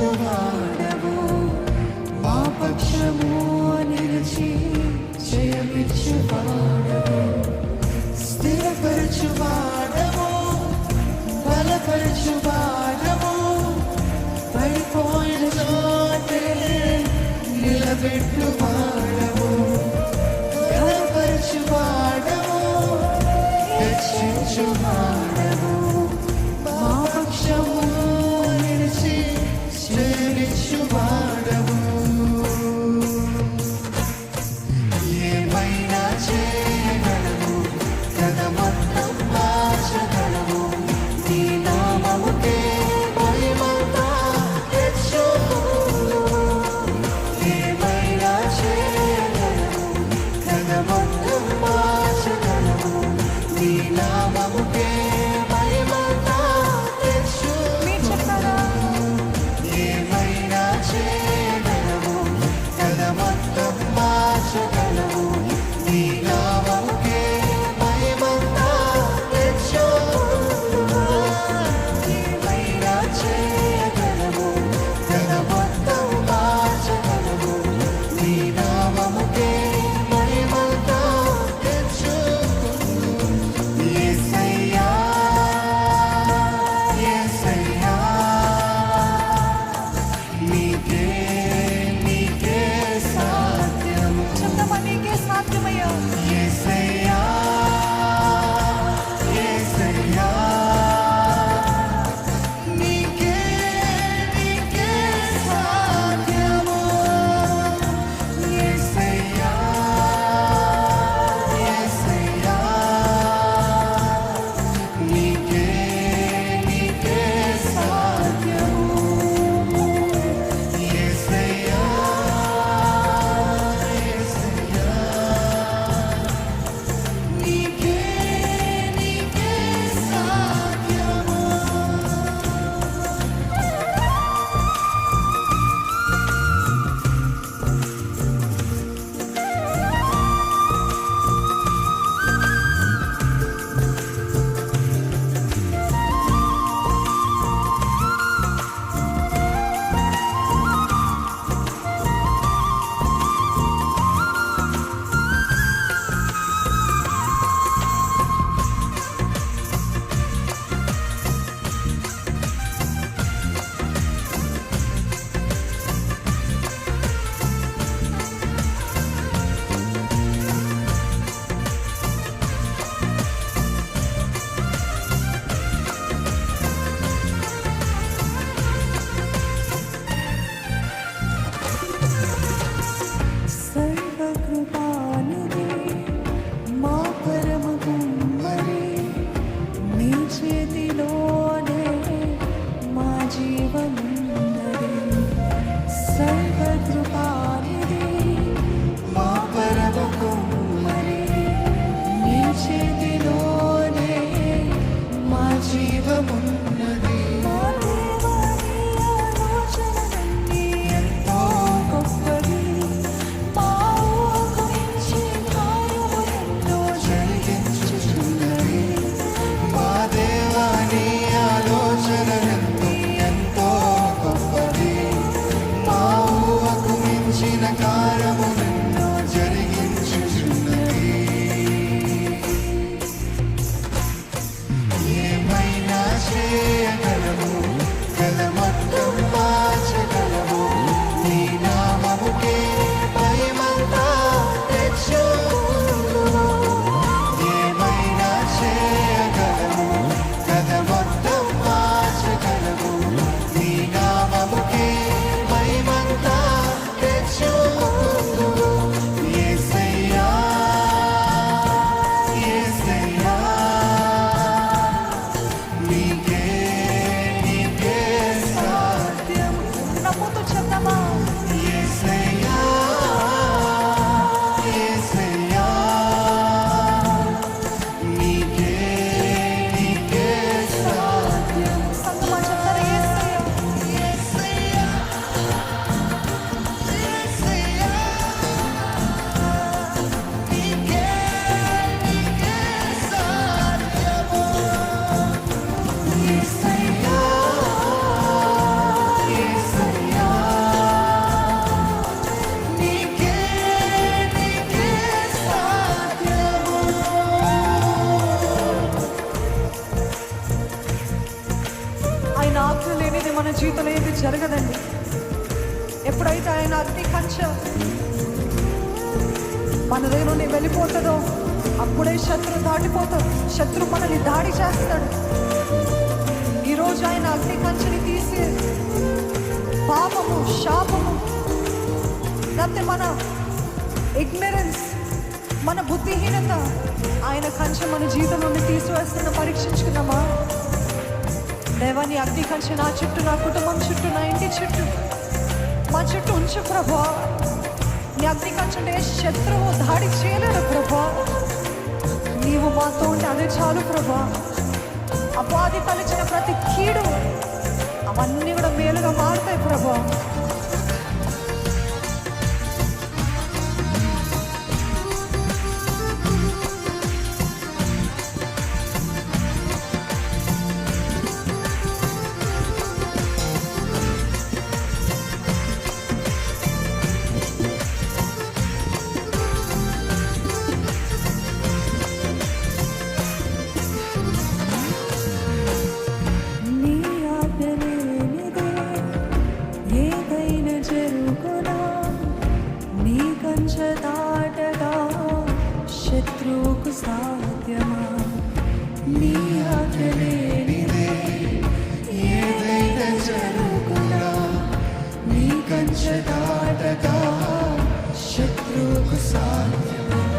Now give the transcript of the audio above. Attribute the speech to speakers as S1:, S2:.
S1: survive. మన
S2: జీవితంలో ఏది జరగదండి. ఎప్పుడైతే ఆయన అగ్ని కంచ మన దగ్గర వెళ్ళిపోతుందో అప్పుడే శత్రు దాటిపోతాడు. శత్రు మనల్ని దాడి చేస్తాడు. ఈరోజు ఆయన అగ్ని కంచెని తీసి పాపము శాపము లేకపోతే మన ఇగ్నరెన్స్ మన బుద్ధిహీనత ఆయన కంచె మన జీవితం నుండి తీసివేస్తున్న పరీక్షించుకున్నామా? దేవా నీ అగ్ని కంచె నా చుట్టూ నా కుటుంబం చుట్టూ నా ఇంటి చుట్టూ. మా చుట్టూ ఉంచు ప్రభా. నీ అగ్ని కంచె శత్రువు దాడి చేయలేడు ప్రభా. నీవు మాతో ఉంటే అదే చాలు ప్రభా. అపాధి తలచిన ప్రతి కీడు అవన్నీ కూడా మేలుగా మారుతాయి ప్రభా. sun.